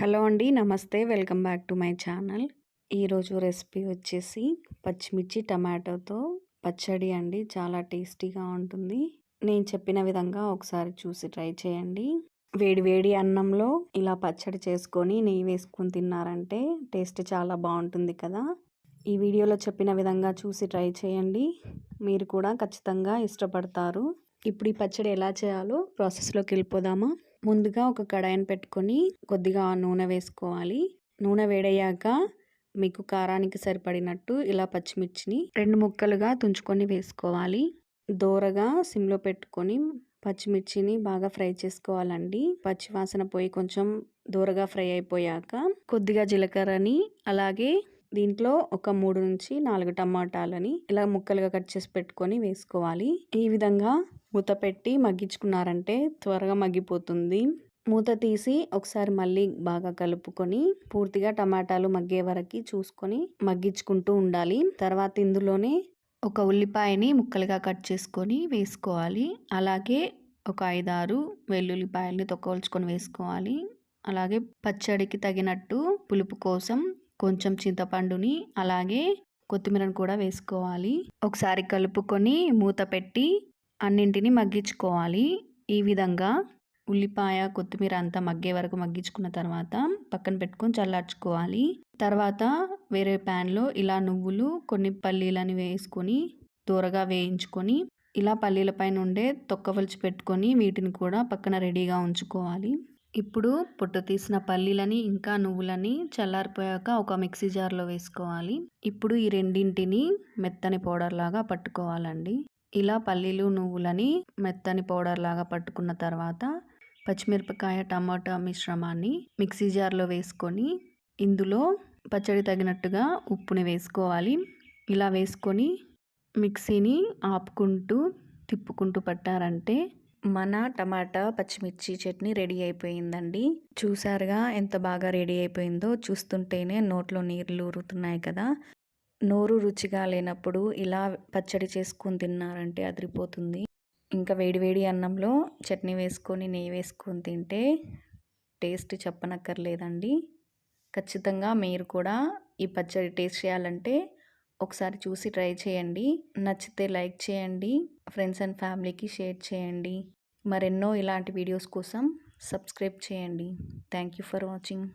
Hello అండి నమస్తే. Welcome back to my channel. ఈరోజు రెసిపీ వచ్చేసి పచ్చిమిర్చి టమాటోతో పచ్చడి అండి. చాలా టేస్టీగా ఉంటుంది. నేను చెప్పిన విధంగా ఒకసారి చూసి ట్రై చేయండి. వేడి వేడి అన్నంలో ఇలా పచ్చడి చేసుకొని నెయ్యి వేసుకొని తిన్నారంటే టేస్ట్ చాలా బాగుంటుంది కదా. ఈ వీడియోలో చెప్పిన విధంగా చూసి ట్రై చేయండి. మీరు కూడా ఖచ్చితంగా ఇష్టపడతారు. ఇప్పుడు ఈ పచ్చడి ఎలా చేయాలో ప్రాసెస్లోకి వెళ్ళిపోదామా? ముందుగా ఒక కడాయిని పెట్టుకొని కొద్దిగా నూనె వేసుకోవాలి. నూనె వేడయ్యాక మీకు కారానికి సరిపడినట్టు ఇలా పచ్చిమిర్చిని రెండు ముక్కలుగా తుంచుకొని వేసుకోవాలి. దోరగా సిమ్లో పెట్టుకొని పచ్చిమిర్చిని బాగా ఫ్రై చేసుకోవాలండి. పచ్చివాసన పోయి కొంచెం దూరగా ఫ్రై అయిపోయాక కొద్దిగా జీలకర్రని అలాగే దీంట్లో ఒక మూడు నుంచి నాలుగు టమాటాలని ఇలా ముక్కలుగా కట్ చేసి పెట్టుకొని వేసుకోవాలి. ఈ విధంగా మూత పెట్టి మగ్గించుకున్నారంటే త్వరగా మగ్గిపోతుంది. మూత తీసి ఒకసారి మళ్ళీ బాగా కలుపుకొని పూర్తిగా టమాటాలు మగ్గే వరకు చూసుకొని మగ్గించుకుంటూ ఉండాలి. తర్వాత ఇందులోనే ఒక ఉల్లిపాయని ముక్కలుగా కట్ చేసుకొని వేసుకోవాలి. అలాగే ఒక ఐదారు వెల్లుల్లిపాయల్ని తొక్కవలుచుకొని వేసుకోవాలి. అలాగే పచ్చడికి తగినట్టు పులుపు కోసం కొంచెం చింతపండుని అలాగే కొత్తిమీరను కూడా వేసుకోవాలి. ఒకసారి కలుపుకొని మూత పెట్టి అన్నింటినీ మగ్గించుకోవాలి. ఈ విధంగా ఉల్లిపాయ కొత్తిమీర అంతా మగ్గే వరకు మగ్గించుకున్న తర్వాత పక్కన పెట్టుకొని చల్లార్చుకోవాలి. తర్వాత వేరే ప్యాన్లో ఇలా నువ్వులు కొన్ని పల్లీలని వేసుకొని దూరగా వేయించుకొని ఇలా పల్లీల పైన ఉండే తొక్కవలిచి పెట్టుకొని వీటిని కూడా పక్కన రెడీగా ఉంచుకోవాలి. ఇప్పుడు పొట్టు తీసిన పల్లీలని ఇంకా నువ్వులని చల్లారిపోయాక ఒక మిక్సీ జార్లో వేసుకోవాలి. ఇప్పుడు ఈ రెండింటిని మెత్తని పౌడర్ లాగా పట్టుకోవాలండి. ఇలా పల్లీలు నువ్వులని మెత్తని పౌడర్ లాగా పట్టుకున్న తర్వాత పచ్చిమిరపకాయ టమాటా మిశ్రమాన్ని మిక్సీ జార్లో వేసుకొని ఇందులో పచ్చడి తగినట్టుగా ఉప్పుని వేసుకోవాలి. ఇలా వేసుకొని మిక్సీని ఆపుకుంటూ తిప్పుకుంటూ పట్టారంటే మన టమాటా పచ్చిమిర్చి చట్నీ రెడీ అయిపోయిందండి. చూసారుగా ఎంత బాగా రెడీ అయిపోయిందో? చూస్తుంటేనే నోట్లో నీళ్ళు ఊరుతున్నాయి కదా. నోరు రుచిగా లేనప్పుడు ఇలా పచ్చడి చేసుకొని తిన్నారంటే అదిరిపోతుంది. ఇంకా వేడివేడి అన్నంలో చట్నీ వేసుకొని నెయ్యి వేసుకొని తింటే టేస్ట్ చెప్పనక్కర్లేదండి. ఖచ్చితంగా మీరు కూడా ఈ పచ్చడి టేస్ట్ చేయాలంటే ఒకసారి చూసి ట్రై చేయండి. నచ్చితే లైక్ చేయండి. ఫ్రెండ్స్ అండ్ ఫ్యామిలీకి షేర్ చేయండి. మరెన్నో ఇలాంటి వీడియోస్ కోసం సబ్స్క్రైబ్ చేయండి. Thank you for watching.